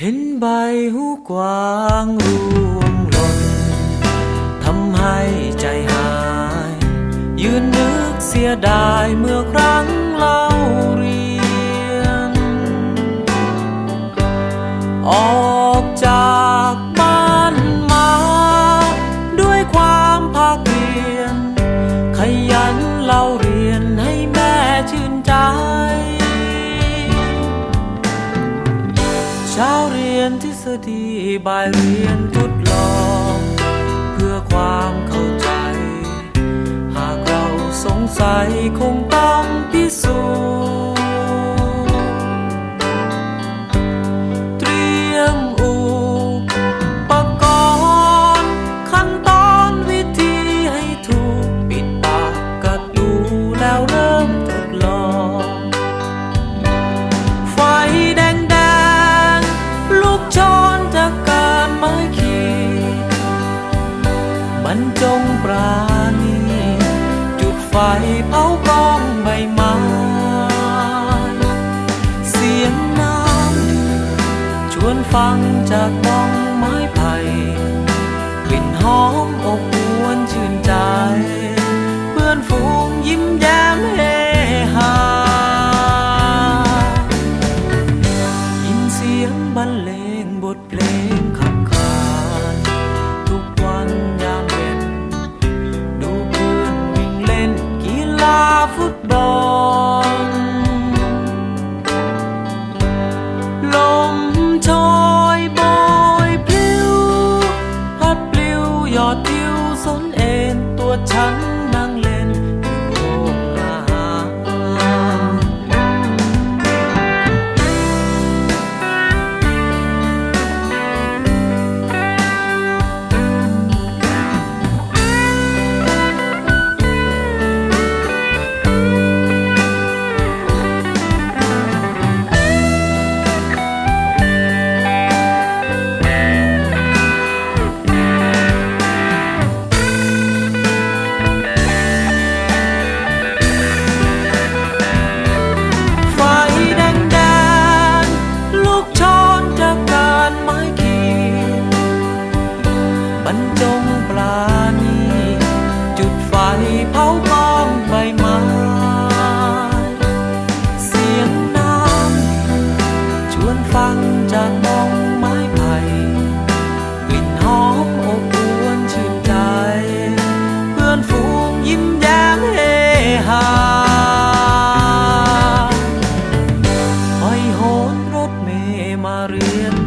เห็นใบหูกวางร่วง ช้าเรียนทฤษฎีบ่ายเรียนทดลอง เพื่อความเข้าใจ หากเราสงสัยคงต้องพิสูจน์ มันจงปราณี จุดไฟเผากองใบไม้เสียงน้ำชวนฟังจากกองไม้ไผ่กลิ่นหอมอบอวนชื่นใจ เพื่อนฝูงยิ้มแย้มเฮฮายินเสียงบรรเลงบทเพลง ฉัน บรรจงปลานีจุดไฟเผาบ้องใบไม้เสียงน้ำชวนฟังจากมองไม้ไผ่กลิ่นหอมอบอวนชื่นใจ เพื่อนฝูงยิ้มแย้มเฮฮาห้อยโหนรถเมมาเรียน